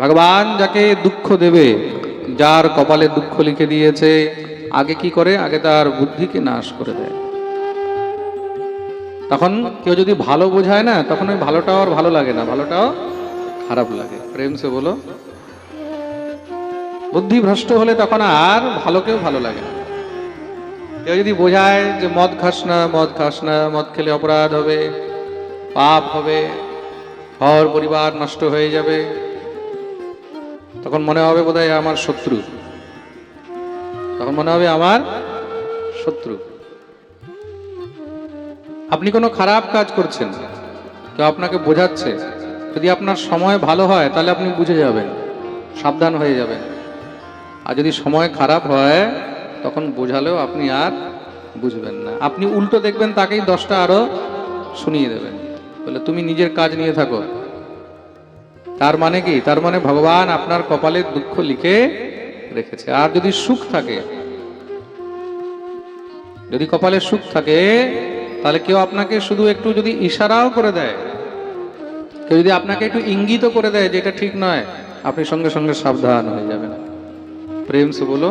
ভগবান যাকে দুঃখ দেবে, যার কপালে দুঃখ লিখে দিয়েছে, আগে কি করে? আগে তার বুদ্ধিকে নাশ করে দেয়। তখন কেউ যদি ভালো বোঝায় না, তখন ওই ভালোটাও আর ভালো লাগে না, ভালোটাও খারাপ লাগে। প্রেম সে বলো। বুদ্ধি ভ্রষ্ট হলে তখন আর ভালোকেও ভালো লাগে না। কেউ যদি বোঝায় যে মদ খাস না, মদ খাস না, মদ খেলে অপরাধ হবে, পাপ হবে, ঘর পরিবার নষ্ট হয়ে যাবে তখন মনে হবে বোধহয় আমার শত্রু। তখন মনে হবে আমার শত্রু। আপনি কোনো খারাপ কাজ করছেন, কেউ আপনাকে বোঝাচ্ছে, যদি আপনার সময় ভালো হয়, তাহলে আপনি বুঝে যাবেন, সাবধান হয়ে যাবেন। আর যদি সময় খারাপ হয়, তখন বোঝালেও আপনি আর বুঝবেন না। আপনি উল্টো দেখবেন, তাকেই দশটা আরও শুনিয়ে দেবেন। বলে, তুমি নিজের কাজ নিয়ে থাকো। তার মানে কি? তার মানে ভগবান আপনার কপালে দুঃখ লিখে রেখেছে। আর যদি সুখ থাকে, যদি কপালে সুখ থাকে, তাহলে কেউ আপনাকে শুধু একটু যদি ইশারাও করে দেয়, কেউ যদি আপনাকে একটু ইঙ্গিত করে দেয় যে এটা ঠিক নয়, আপনি সঙ্গে সঙ্গে সাবধান হয়ে যাবেন। প্রেম সে বলো,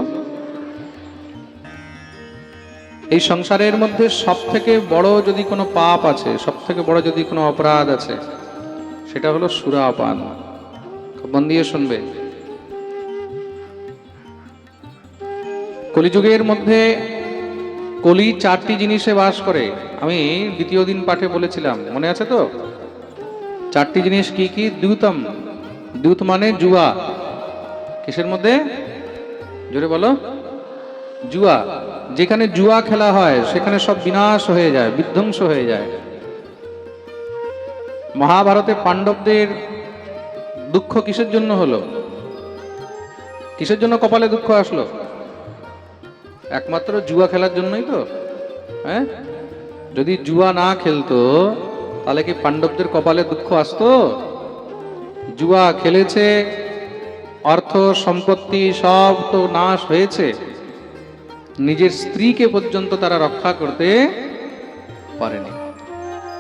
এই সংসারের মধ্যে সব থেকে বড় যদি কোনো পাপ আছে সব থেকে বড় যদি কোনো অপরাধ আছে সেটা হলো সুরাপান মন দিয়ে শুনবে। কলিযুগের মধ্যে কলি চারটি জিনিসে বাস করে। আমি দ্বিতীয় দিন পাঠে বলেছিলাম, মনে আছে তো? চারটি জিনিস কি কি? দ্যুতম। দ্যুত মানে জুয়া। কিসের মধ্যে? জোরে বলো। জুয়া। যেখানে জুয়া খেলা হয়, সেখানে সব বিনাশ হয়ে যায়, বিধ্বংস হয়ে যায়। মহাভারতে পাণ্ডবদের দুঃখ কিসের জন্য হলো? কিসের জন্য কপালে দুঃখ আসলো? একমাত্র জুয়া খেলার জন্যই তো হ্যাঁ? যদি জুয়া না খেলতো, তাহলে কি পাণ্ডবদের কপালে দুঃখ আসতো? জুয়া খেলেছে, অর্থ, সম্পত্তি সব তো নাশ হয়েছে। নিজের স্ত্রীকে পর্যন্ত তারা রক্ষা করতে পারেনি।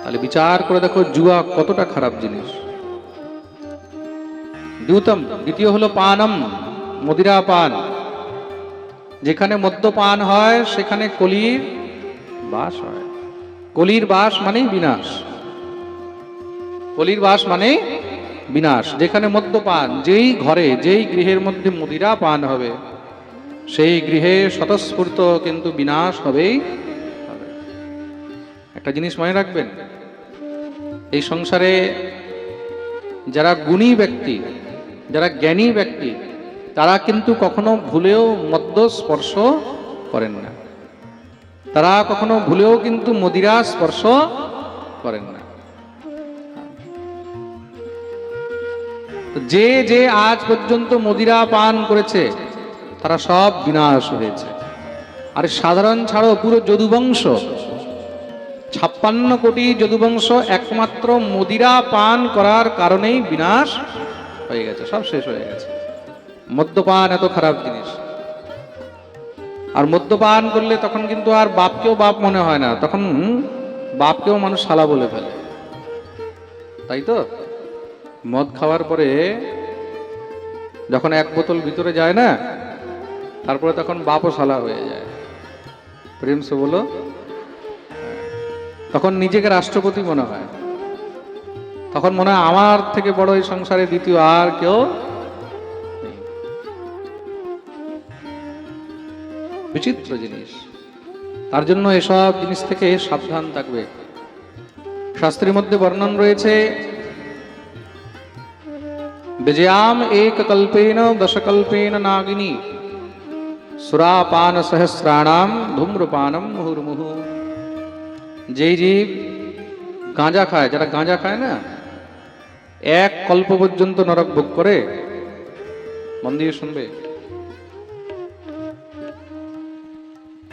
তাহলে বিচার করে দেখো জুয়া কতটা খারাপ জিনিস। দ্যুতম দ্বিতীয় হলো পানম, মদিরা পান। যেখানে মদ্যপান হয়, সেখানে কলির বাস হয়। কলির বাস মানেই বিনাশ। কলির বাস মানে বিনাশ। যেখানে মদ্যপান, যেই ঘরে, যেই গৃহের মধ্যে মদিরা পান হবে, সেই গৃহে স্বতঃস্ফূর্ত কিন্তু বিনাশ হবেই একটা জিনিস মনে রাখবেন এই সংসারে যারা গুণী ব্যক্তি, যারা জ্ঞানী ব্যক্তি, তারা কিন্তু কখনো ভুলেও মদ্য স্পর্শ করেন না। তারা কখনো ভুলেও কিন্তু মদিরা স্পর্শ করেন না। যে যে আজ পর্যন্ত মদিরা পান করেছে, তারা সব বিনাশ হয়েছে। আর সাধারণ ছাড়াও পুরো যদুবংশ ছাপ্পান্ন কোটি যদুবংশ একমাত্র মদিরা পান করার কারণেই বিনাশ হয়ে গেছে, সব শেষ হয়ে গেছে। মদ্যপান এত খারাপ জিনিস। আর মদ্যপান করলে তখন কিন্তু আর বাপকেও বাপ মনে হয় না, তখন বাপকেও মানুষ শালা বলে ফেলে। তাই তো? মদ খাওয়ার পরে যখন এক বোতল ভিতরে যায় না, তারপরে তখন বাপও শালা হয়ে যায়। প্রেম সে বলো তখন নিজেকে রাষ্ট্রপতি মনে হয়। তখন মনে হয় আমার থেকে বড় এই সংসারে দ্বিতীয় আর কেউ বিচিত্র জিনিস। তার জন্য এসব জিনিস থেকে সাবধান থাকবে। শাস্ত্রের মধ্যে বর্ণন রয়েছে, বিজয়াম এক কল্পেন দশকল্পেন নাগিনী। সুরাপান সহস্রাণাম ধূম্রপানম মুহুর্মুহু। যেই জীব গাঁজা খায়, যারা গাঁজা খায় না, এক কল্প পর্যন্ত নরক ভোগ করে, মন দিয়ে শুনবে।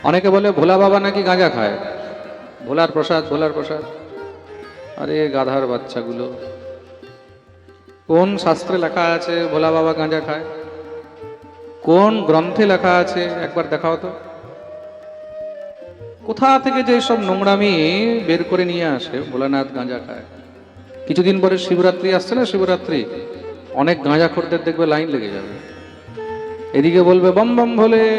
অনেকে বলে, ভোলা বাবা নাকি গাঁজা খায়? ভোলার প্রসাদ ভোলার প্রসাদ। আরে, গাধার বাচ্চাগুলো। কোন শাস্ত্রে লেখা আছে, ভোলা বাবা গাঁজা খায় কোন গ্রন্থে লেখা আছে, একবার দেখাও তো। কোথা থেকে যে সব নোংরামি বের করে নিয়ে আসে? ভোলানাথ গাঁজা খায়। কিছুদিন পরে শিবরাত্রি আসছে না শিবরাত্রি? অনেক গাঁজা খোরদের দেখবে লাইন লেগে যাবে। এদিকে বলবে, বম বম ভোলে।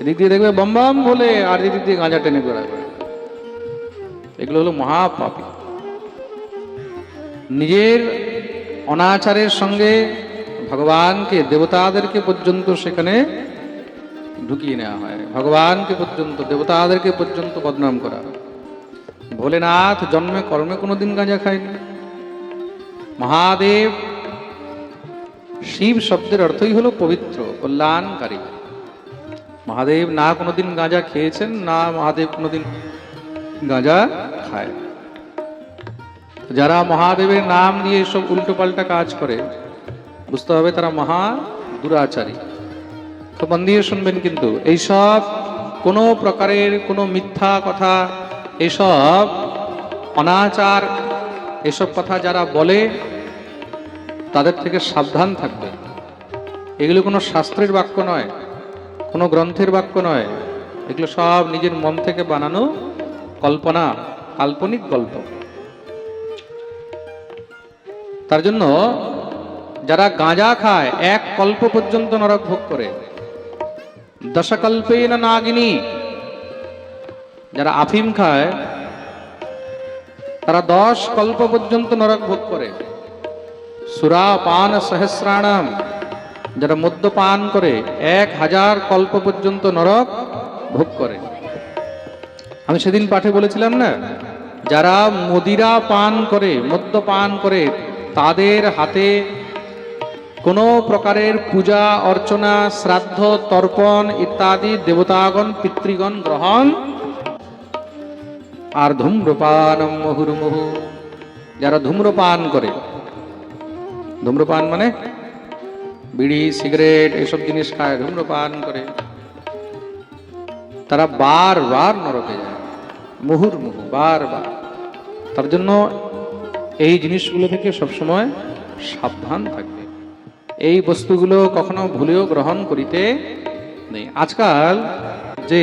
এদিক দিয়ে দেখবে, বম বম ভোলে। আর এদিক দিয়ে গাঁজা টেনে বেড়াবে। এগুলো হলো মহাপাপী। নিজের অনাচারের সঙ্গে ভগবানকে, দেবতাদেরকে পর্যন্ত সেখানে ঢুকিয়ে নেওয়া হয়। ভগবানকে পর্যন্ত, দেবতাদেরকে পর্যন্ত বদনাম করা ভোলেনাথ জন্মে কর্মে কোনোদিন গাঁজা খায়নি। মহাদেব শিব শব্দের অর্থই হলো পবিত্র, কল্যাণকারী। মহাদেব না কোনোদিন গাঁজা খেয়েছেন, না মহাদেব কোনোদিন গাঁজা খায়। যারা মহাদেবের নাম দিয়ে সব উল্টোপাল্টা কাজ করে, বুঝতে হবে তারা মহা দুরাচারী। খুব মন দিয়ে শুনবেন কিন্তু, এইসব কোনো প্রকারের কোনো মিথ্যা কথা এসব অনাচার এসব কথা যারা বলে, তাদের থেকে সাবধান থাকবে এগুলো কোনো শাস্ত্রের বাক্য নয়, কোনো গ্রন্থের বাক্য নয়। এগুলো সব নিজের মন থেকে বানানো কল্পনা, কাল্পনিক গল্প। তার জন্য যারা গাঁজা খায়, এক কল্প পর্যন্ত নরক ভোগ করে। দশকল্পে নাগিনী। যারা আফিম খায়, তারা দশ কল্প পর্যন্ত নরক ভোগ করে। সুরা পান সহস্রাণাম, যারা মদ্যপান করে, এক হাজার কল্প পর্যন্ত নরক ভোগ করে। আমি সেদিন পাঠে বলেছিলাম না, যারা মদিরা পান করে, মদ্যপান করে, তাদের হাতে কোনো প্রকারের পূজা, অর্চনা, শ্রাদ্ধ, তর্পণ ইত্যাদি দেবতাগণ, পিতৃগণ গ্রহণ। আর ধূম্রপান মুহুর্মুহু, যারা ধূম্রপান করে। ধূম্রপান মানে? বিড়ি, সিগারেট, এসব জিনিস খায়, ধূম্রপান করে। তারা বারবার নরকে যায়। মুহুর্মুহু, বারবার। তার জন্য এই জিনিসগুলো থেকে সবসময় সাবধান থাকবে। এই বস্তুগুলো কখনো ভুলেও গ্রহণ করিতে নেই। আজকাল যে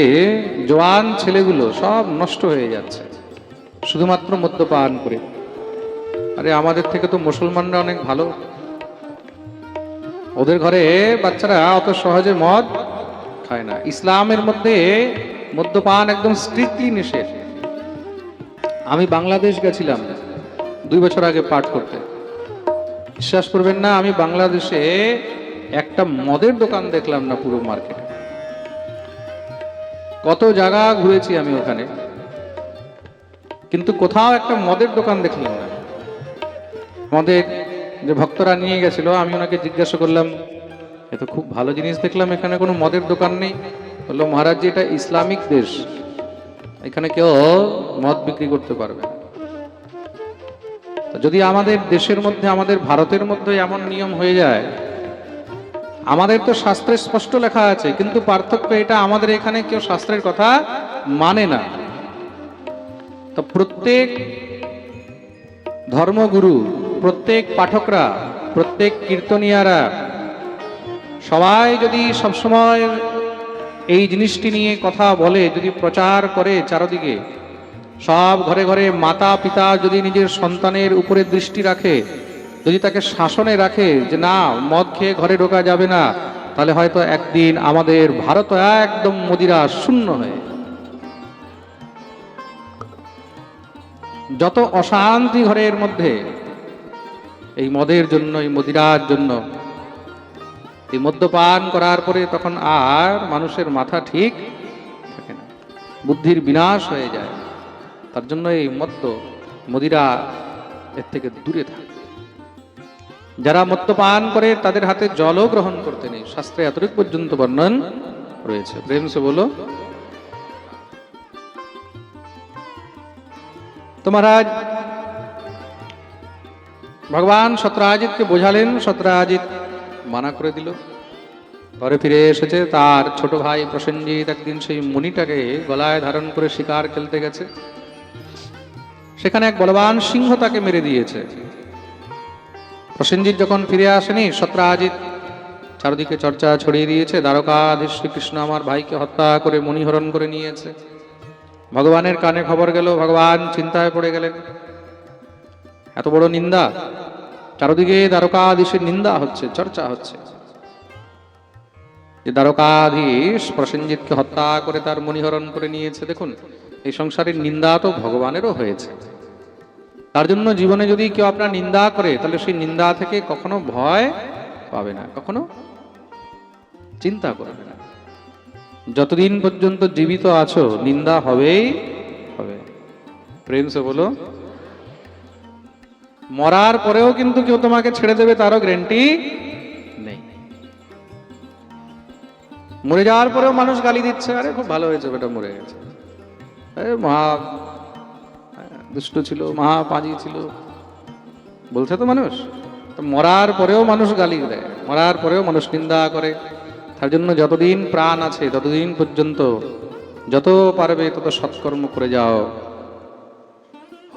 জোয়ান ছেলেগুলো সব নষ্ট হয়ে যাচ্ছে, শুধুমাত্র মদ্যপান করে। আরে, আমাদের থেকে তো মুসলমানরা অনেক ভালো। ওদের ঘরে বাচ্চারা অত সহজে মদ খায় না। ইসলামের মধ্যে মদ্যপান একদম স্ট্রিক্টলি নিষেধ। আমি বাংলাদেশ গেছিলাম দুই বছর আগে পাঠ করতে। বিশ্বাস করবেন না, আমি বাংলাদেশে একটা মদের দোকান দেখলাম না পুরো মার্কেটে। কত জায়গা ঘুরেছি আমি ওখানে। কিন্তু কোথাও একটা মদের দোকান দেখলাম না। মদের যে ভক্তরা নিয়ে গেছিল, আমি ওনাকে জিজ্ঞাসা করলাম, এ তো খুব ভালো জিনিস দেখলাম, এখানে কোনো মদের দোকান নেই। বলল, মহারাজ এটা ইসলামিক দেশ। এখানে কেউ মদ বিক্রি করতে পারবে না। যদি আমাদের দেশের মধ্যে, আমাদের ভারতের মধ্যে এমন নিয়ম হয়ে যায়, আমাদের তো শাস্ত্রে স্পষ্ট লেখা আছে, কিন্তু পার্থক্য এটা আমাদের এখানে কেউ শাস্ত্রের কথা মানে না। তো প্রত্যেক ধর্মগুরু, প্রত্যেক পাঠকরা, প্রত্যেক কীর্তনিয়ারা সবাই যদি সবসময় এই জিনিসটি নিয়ে কথা বলে, যদি প্রচার করে চারদিকে সব ঘরে ঘরে মাতা পিতা যদি নিজের সন্তানের উপরে দৃষ্টি রাখে, যদি তাকে শাসনে রাখে যে না, মদ খেয়ে ঘরে ঢোকা যাবে না, তাহলে হয়তো একদিন আমাদের ভারত একদম মদিরা শূন্য হয়ে যত অশান্তি ঘরের মধ্যে, এই মদের জন্য, এই মদিরার জন্য, এই মদ্যপান করার পরে তখন আর মানুষের মাথা ঠিক থাকে না, বুদ্ধির বিনাশ হয়ে যায়। তার জন্য এই মদ্য মদিরা এর থেকে দূরে থাকে। যারা মদ্যপান করে, তাদের হাতে জলও গ্রহণ করতে নেই। শাস্ত্রে এতটুকু পর্যন্ত বর্ণন রয়েছে। প্রেম সে বলো তো মহারাজ ভগবান সত্রাজিৎকে বোঝালেন সত্রাজিৎ মানা করে দিল। ঘরে ফিরে এসেছে তার ছোট ভাই প্রসেনজিৎ। একদিন সেই মণিটাকে গলায় ধারণ করে শিকার খেলতে গেছে। সেখানে এক বলবান সিংহ তাকে মেরে দিয়েছে। প্রসেনজিৎ যখন ফিরে আসেনি সত্রাজিৎ চারদিকে চর্চা ছড়িয়ে দিয়েছে, দ্বারকাধীশ শ্রীকৃষ্ণ আমার ভাইকে হত্যা করে মণিহরণ করে নিয়েছে। ভগবানের কানে খবর গেল, ভগবান চিন্তায় পড়ে গেলেন। এত বড় নিন্দা, চারদিকে দ্বারকাধীশের নিন্দা হচ্ছে, চর্চা হচ্ছে। যে দ্বারকাধীশ প্রসেনজিৎকে হত্যা করে তার মণিহরণ করে নিয়েছে, দেখুন এই সংসারের নিন্দা তো ভগবানেরও হয়েছে। তার জন্য জীবনে যদি কেউ আপনার নিন্দা করে, তাহলে সেই নিন্দা থেকে কখনো ভয় পাবে না, কখনো চিন্তা করবে না। যতদিন পর্যন্ত জীবিত আছো, নিন্দা হবেই হবে। প্রেম সে বলো, মরার পরেও কিন্তু কেউ তোমাকে ছেড়ে দেবে, তারও গ্যারেন্টি নেই। মরে যাওয়ার পরেও মানুষ গালি দিচ্ছে, আরে খুব ভালো হয়েছে বেটা, মরে গেছে। মহা, দুষ্ট ছিল, মহা পাঁজি ছিল। বলছে তো মানুষ মরার পরেও মানুষ গালি দেয়, মরার পরেও মানুষ নিন্দা করে। তার জন্য যতদিন প্রাণ আছে, ততদিন পর্যন্ত যত পারবে তত সৎকর্ম করে যাও।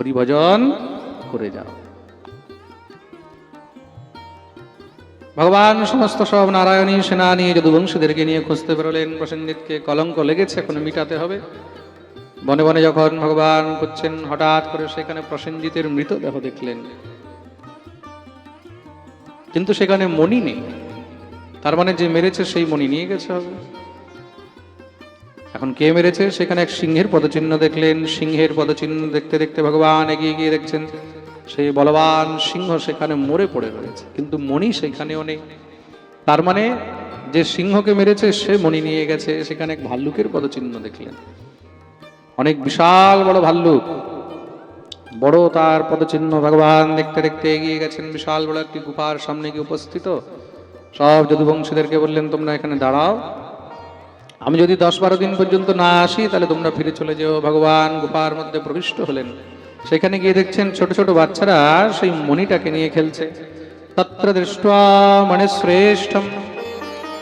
হরিভজন করে যাও। ভগবান সমস্ত সব নারায়ণী সেনা নিয়ে যদুবংশীদেরকে নিয়ে খুঁজতে বেরোলেন। প্রসেনজিৎকে কলঙ্ক লেগেছে এখন মিটাতে হবে। বনে বনে যখন ভগবান করছেন হঠাৎ করে সেখানে প্রসেনজিতের মৃতদেহ দেখলেন। কিন্তু সেখানে মণি নেই। তার মানে যে মেরেছে সেই মণি নিয়ে গেছে হবে। এখন কে মেরেছে? সেখানে এক সিংহের পদচিহ্ন দেখলেন। সিংহের পদচিহ্ন দেখতে দেখতে ভগবান এগিয়ে গিয়ে দেখছেন, সেই বলবান সিংহ সেখানে মরে পড়ে রয়েছে। কিন্তু মণি সেখানেও নেই। তার মানে যে সিংহকে মেরেছে, সে মণি নিয়ে গেছে। সেখানে এক ভাল্লুকের পদচিহ্ন দেখলেন। অনেক বিশাল বড় ভাল্লুক। বড় তার পদচিহ্ন ভগবান দেখতে দেখতে এগিয়ে গেছেন। বিশাল বড় একটি গুফার সামনে গিয়ে উপস্থিত। সব যদুবংশীদেরকে বললেন, তোমরা এখানে দাঁড়াও। আমি যদি দশ বারো দিন পর্যন্ত না আসি, তাহলে তোমরা ফিরে চলে যেও। ভগবান গুফার মধ্যে প্রবিষ্ট হলেন। সেখানে গিয়ে দেখছেন ছোট ছোট বাচ্চারা সেই মণিটাকে নিয়ে খেলছে। তত্র দৃষ্টা মণিশ্রেষ্ঠম।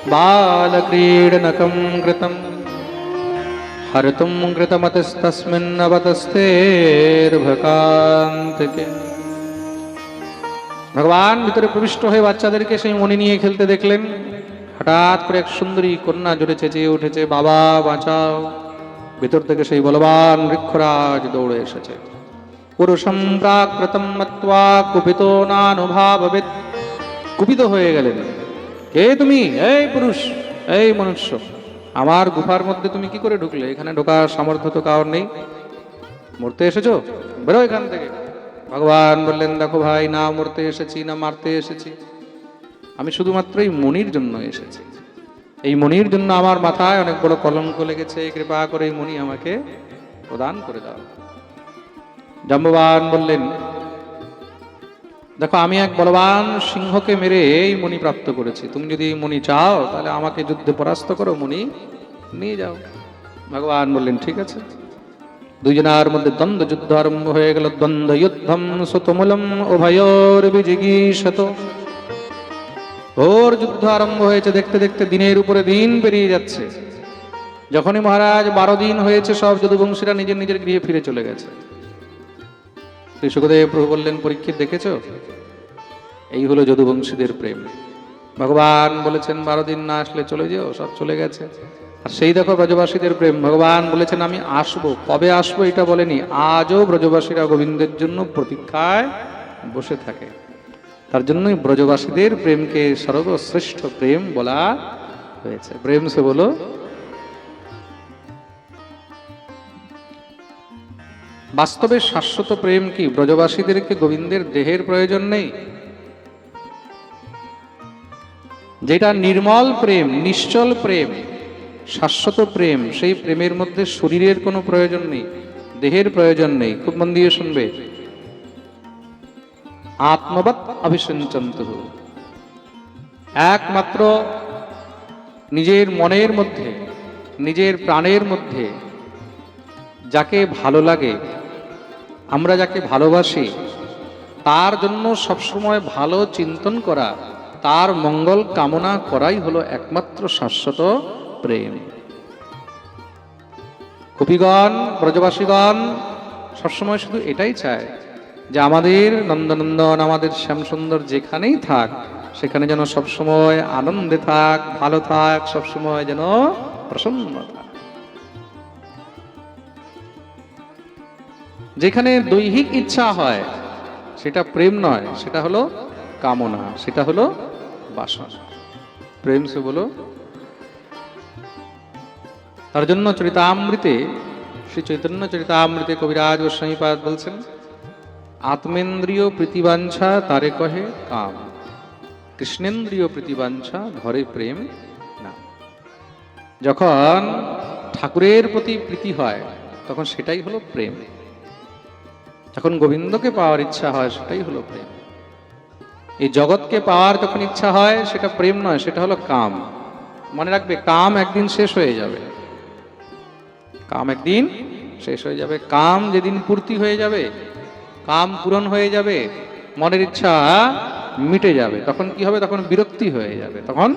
বালক্রীডনকম কৃতম। হরতুম কৃতমতস্তস্মিন্নবতস্থের্ভকান্তকে ভগবান ভিতরে প্রবিষ্ট হয়ে বাচ্চাদেরকে সেই মণি নিয়ে খেলতে দেখলেন হঠাৎ করে এক সুন্দরী কন্যা জোরে চেঁচিয়ে উঠেছে বাবা বাঁচাও ভিতর থেকে সেই বলবান বৃক্ষরাজ দৌড়ে এসেছে পুরুষম প্রাকৃতম মত্বা কুপিত নানুভাবিত কুপিত হয়ে গেলেন কে তুমি এই পুরুষ এই মনুষ্য আমার গুফার মধ্যে তুমি কি করে ঢুকলে? এখানে ঢোকার সামর্থ্য তো কারণ নেই। মরতে এসেছ? বেরো এখান থেকে। ভগবান বললেন, দেখো ভাই, না মরতে এসেছি, না মারতে এসেছি। আমি শুধুমাত্র এই মনির জন্য এসেছি। এই মনির জন্য আমার মাথায় অনেক বড় কলঙ্ক লেগেছে। কৃপা করে এই মণি আমাকে প্রদান করে দাও। জাম্ববান বললেন দেখো, আমি এক বলবান সিংহকে মেরে এই মণি প্রাপ্ত করেছি। তুমি যদি মণি চাও, তাহলে আমাকে যুদ্ধে পরাস্ত করো মণি নিয়ে যাও। ভগবান বললেন, ঠিক আছে। দুজনার মধ্যে দ্বন্দ্ব যুদ্ধ আরম্ভ হয়ে গেল। দ্বন্দ্ব যুদ্ধম সুতমূলম উভয়োর বিজিগীষত। ঘোর যুদ্ধ আরম্ভ হয়েছে, দেখতে দেখতে দিনের উপরে দিন পেরিয়ে যাচ্ছে। যখনই মহারাজ বারো দিন হয়েছে, সব যদুবংশীরা নিজের নিজের গৃহে ফিরে চলে গেছে। শ্রী সুখদেব প্রভু বললেন, পরীক্ষিত দেখেছ? এই হলো যদুবংশীদের প্রেম। ভগবান বলেছেন, বারো দিন না আসলে চলে যেও, সব চলে গেছে। আর সেই দেখো ব্রজবাসীদের প্রেম। ভগবান বলেছেন, আমি আসব। কবে আসব এটা বলেনি। আজও ব্রজবাসীরা গোবিন্দের জন্য প্রতীক্ষায় বসে থাকে। তার জন্যই ব্রজবাসীদের প্রেমকে সর্বশ্রেষ্ঠ প্রেম বলা হয়েছে। প্রেম সে বলো বাস্তবে শাশ্বত প্রেম কি? ব্রজবাসীদেরকে গোবিন্দের দেহের প্রয়োজন নেই? যেটা নির্মল প্রেম, নিশ্চল প্রেম, শাশ্বত প্রেম, সেই প্রেমের মধ্যে শরীরের কোনো প্রয়োজন নেই, দেহের প্রয়োজন নেই। খুব মন দিয়ে শুনবে। আত্মবৎ অভিসঞ্চন্ত। একমাত্র নিজের মনের মধ্যে, নিজের প্রাণের মধ্যে যাকে ভালো লাগে আমরা যাকে ভালোবাসি, তার জন্য সবসময় ভালো চিন্তন করা, তার মঙ্গল কামনা করাই হলো একমাত্র শাশ্বত প্রেম। কপিগণ ব্রজবাসীগণ, সবসময় শুধু এটাই চায় যে আমাদের নন্দনন্দন, আমাদের শ্যামসুন্দর যেখানেই থাক, সেখানে যেন সবসময় আনন্দে থাক, ভালো থাক, সবসময় যেন প্রসন্ন থাক। যেখানে দৈহিক ইচ্ছা হয়, সেটা প্রেম নয়, সেটা হলো কামনা, সেটা হলো বাসনা। প্রেম সে বলো, তার জন্য চরিতামৃতে, শ্রী চৈতন্য চরিতামৃতে কবিরাজ গোস্বামীপাদ বলছেন, আত্মেন্দ্রিয় প্রীতিবাঞ্ছা তারে কহে কাম, কৃষ্ণেন্দ্রিয় প্রীতিবাঞ্ছা ধরে প্রেম না। যখন ঠাকুরের প্রতি প্রীতি হয়, তখন সেটাই হলো প্রেম। যখন গোবিন্দকে পাওয়ার ইচ্ছা হয়, সেটাই হলো প্রেম। এই জগৎকে পাওয়ার যখন ইচ্ছা হয়, সেটা প্রেম নয়, সেটা হলো কাম। মনে রাখবে, কাম একদিন শেষ হয়ে যাবে। কাম একদিন শেষ হয়ে যাবে। কাম যেদিন পূর্তি হয়ে যাবে, কাম পূরণ হয়ে যাবে, মনের ইচ্ছা মিটে যাবে। তখন কি হবে? তখন বিরক্তি হয়ে যাবে। তখন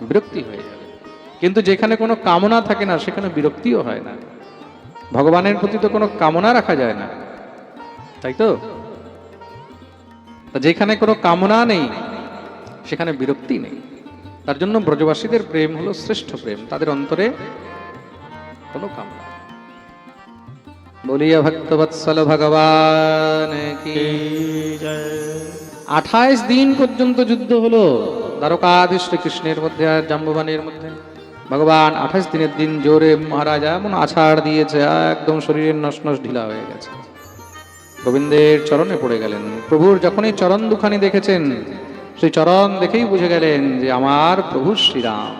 বিরক্তি হয়ে যাবে। কিন্তু যেখানে কোনো কামনা থাকে না, সেখানে বিরক্তিও হয় না। ভগবানের প্রতি তো কোনো কামনা রাখা যায় না। তাই তো? যেখানে কোনো কামনা নেই, সেখানে বিরক্তি নেই। তার জন্য ব্রজবাসীদের প্রেম হলো শ্রেষ্ঠ প্রেম। তাদের অন্তরে কোনো কামনা বলিয়া ভক্তবৎসল ভগবান কি আঠাইশ দিন পর্যন্ত যুদ্ধ হলো দ্বারকাধীশ কৃষ্ণের মধ্যে আর জাম্ববানের মধ্যে। ভগবান আঠাইশ দিনের দিন জোরে মহারাজা এমন আছাড় দিয়েছে, একদম শরীরের নস নস ঢিলা হয়ে গেছে। গোবিন্দের চরণে পড়ে গেলেন। প্রভুর যখনই চরণ দুখানি দেখেছেন, সেই চরণ দেখেই বুঝে গেলেন যে আমার প্রভু শ্রীরাম।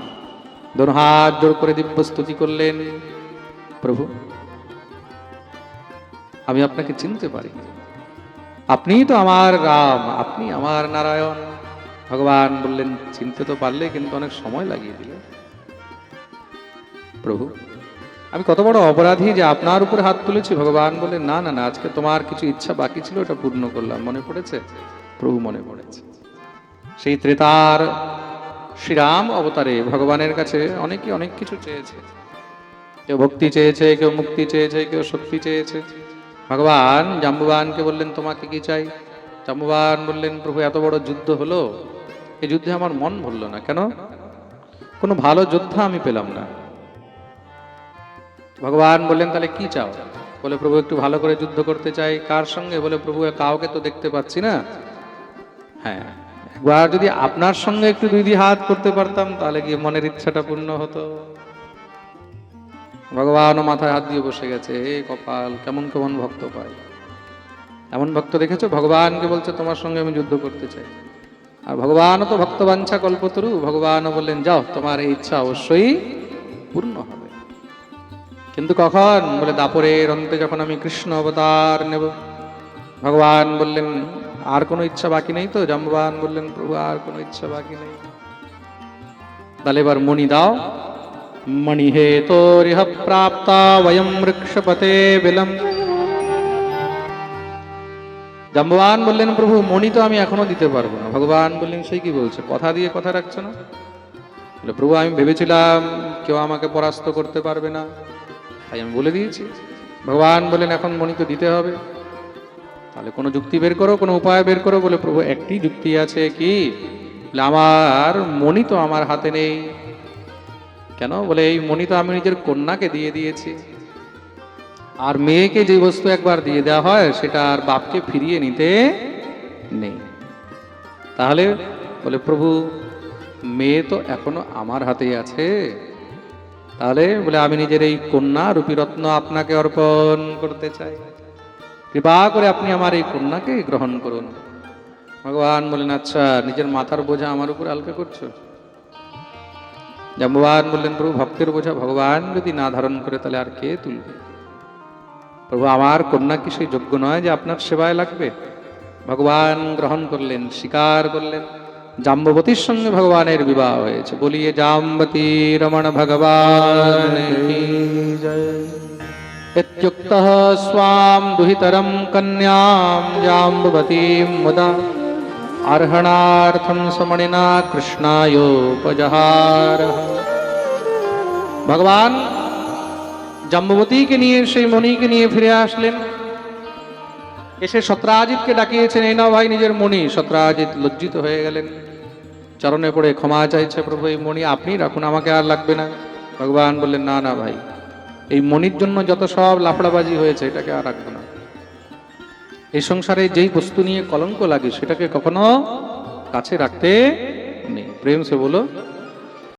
হাত জোর করে দিব্য স্তুতি করলেন, প্রভু, আমি আপনাকে চিনতে পারি। আপনিই তো আমার রাম, আপনি আমার নারায়ণ। ভগবান বললেন, চিনতে তো পারলে, কিন্তু অনেক সময় লাগিয়ে দিলে। প্রভু আমি কত বড় অপরাধী যে আপনার উপরে হাত তুলেছি? ভগবান বললেন, না না না, আজকে তোমার কিছু ইচ্ছা বাকি ছিল, ওটা পূর্ণ করলাম। মনে পড়েছে? প্রভু মনে পড়েছে। সেই ত্রেতার শ্রীরাম অবতারে ভগবানের কাছে অনেকে অনেক কিছু চেয়েছে। কেউ ভক্তি চেয়েছে, কেউ মুক্তি চেয়েছে, কেউ শক্তি চেয়েছে। ভগবান জাম্বুবানকে বললেন, তোমাকে কি চাই? জাম্বুবান বললেন, প্রভু, এত বড় যুদ্ধ হলো এই যুদ্ধে আমার মন ভরল না। কেন? কোনো ভালো যোদ্ধা আমি পেলাম না। ভগবান বললেন, তাহলে কি চাও? বলে, প্রভু, একটু ভালো করে যুদ্ধ করতে চাই। কার সঙ্গে? বলে, প্রভু, কাউকে তো দেখতে পাচ্ছি না। হ্যাঁ একবার যদি আপনার সঙ্গে একটু দুই দিয়ে হাত করতে পারতাম, তাহলে গিয়ে মনের ইচ্ছাটা পূর্ণ হতো? ভগবানও মাথায় হাত দিয়ে বসে গেছে, হে কপাল, কেমন কেমন ভক্ত পায় এমন ভক্ত দেখেছ? ভগবানকে বলছে, তোমার সঙ্গে আমি যুদ্ধ করতে চাই। আর ভগবানও তো ভক্তবাঞ্ছা কল্পতরু। ভগবানও বললেন, যাও, তোমার এই ইচ্ছা অবশ্যই পূর্ণ হবে। কিন্তু কখন? বলে দাপরের অন্তে যখন আমি কৃষ্ণ অবতার নেব। ভগবান বললেন, আর কোনো ইচ্ছা বাকি নেই তো? জাম্বান বললেন, প্রভু, আর কোনো ইচ্ছা বাকি নেই। তাহলে এবার মণি দাও। মণি হে তোরিহ প্রাপ্তা বয়ম বৃক্ষপতে বিলম জাম্বান বললেন, প্রভু, মণি তো আমি এখনও দিতে পারব না। ভগবান বললেন সেই কি বলছে? কথা দিয়ে কথা রাখছে না? প্রভু, আমি ভেবেছিলাম কেউ আমাকে পরাস্ত করতে পারবে না। তাই আমি বলে দিয়েছি। ভগবান বলেন, এখন মণি তো দিতে হবে। তাহলে কোনো যুক্তি বের করো, কোনো উপায় বের করো। বলে প্রভু, একটি যুক্তি আছে কি? আমার মণি তো আমার হাতে নেই। কেন? বলে, এই মণি তো আমি নিজের কন্যাকে দিয়ে দিয়েছি। আর মেয়েকে যে বস্তু একবার দিয়ে দেওয়া হয়, সেটা আর বাপকে ফিরিয়ে নিতে নেই। তাহলে, বলে, প্রভু, মেয়ে তো এখনও আমার হাতেই আছে। তাহলে বলে, আমি নিজের এই কন্যা রূপী রত্ন আপনাকে অর্পণ করতে চাই। কৃপা করে আপনি আমার এই কন্যাকে গ্রহণ করুন। ভগবান বললেন আচ্ছা নিজের মাথার বোঝা আমার উপর হালকা করছ? জাম্ববান বললেন, প্রভু, ভক্তের বোঝা ভগবান যদি না ধারণ করে, তাহলে আর কে তুলবে? প্রভু, আমার কন্যা কি সেই যোগ্য নয় যে আপনার সেবায় লাগবে? ভগবান গ্রহণ করলেন, স্বীকার করলেন। জাম্ববতীর সঙ্গে ভগবানের বিবাহ হয়েছে বলিয়ে জাম্বতী রমণ ভগবান কি इत्युक्तः स्वां दुहितरं कन्यां जाम्बवतीं मुदा अर्हणार्थं समणिना কৃষ্ণায়োপজহার ভগবান জাম্ববতীকে নিয়ে সেই মণিকে নিয়ে ফিরে আসলেন এসে সত্রাজিৎকে ডাকিয়েছেন, এই না ভাই নিজের মণি। সত্রাজিৎ লজ্জিত হয়ে গেলেন। চরণে পড়ে ক্ষমা চাইছে প্রভু, এই মণি আপনি রাখুন, আমাকে আর লাগবে না। ভগবান বললেন, না না ভাই, এই মণির জন্য যত সব লাফড়াবাজি হয়েছে, এটাকে আর রাখব না। এই সংসারে যেই বস্তু নিয়ে কলঙ্ক লাগে, সেটাকে কখনো কাছে রাখতে নেই। প্রেম সে বলো